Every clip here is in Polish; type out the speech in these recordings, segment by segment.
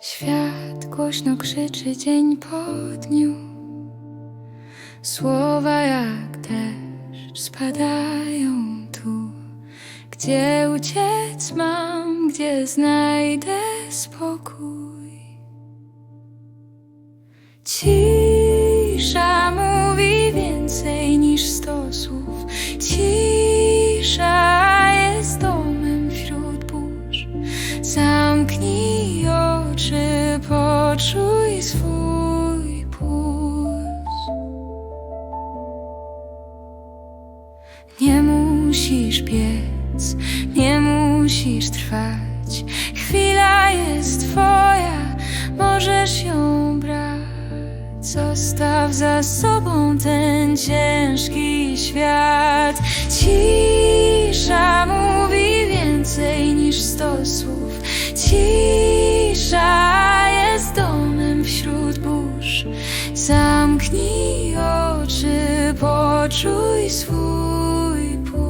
Świat głośno krzyczy dzień po dniu. Słowa jak deszcz spadają tu. Gdzie uciec mam, gdzie znajdę spokój? Cisza poczuj swój puls. Nie musisz biec, nie musisz trwać. Chwila jest twoja, możesz ją brać. Zostaw za sobą ten ciężki świat. Cisza mówi więcej niż sto Zamknij oczy, poczuj swój puls.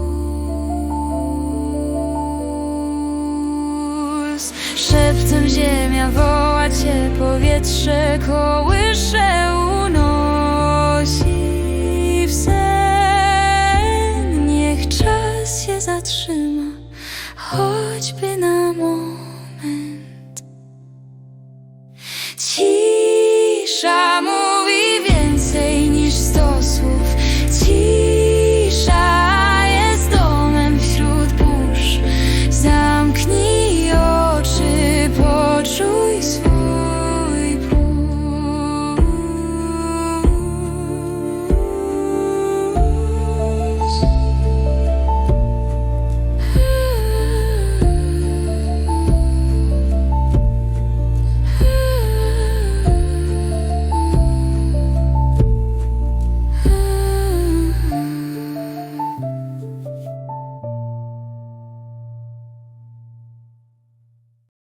Szeptem ziemia woła cię, powietrze kołysze unosi w sen. Niech czas się zatrzyma, choćby na moment. Chamo